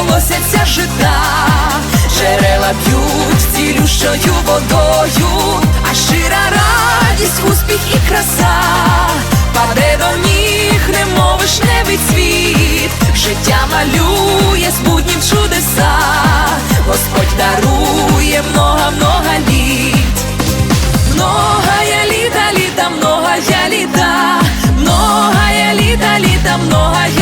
колосяться жита, джерела п'ють цілющою водою, а щира радість, успіх і краса, паде до ніг, мовиш вишневий світ, життя малює з буднів чудеса, Господь дарує много-много літ, много я літа, літа, много я літа, много я літа, літа, много я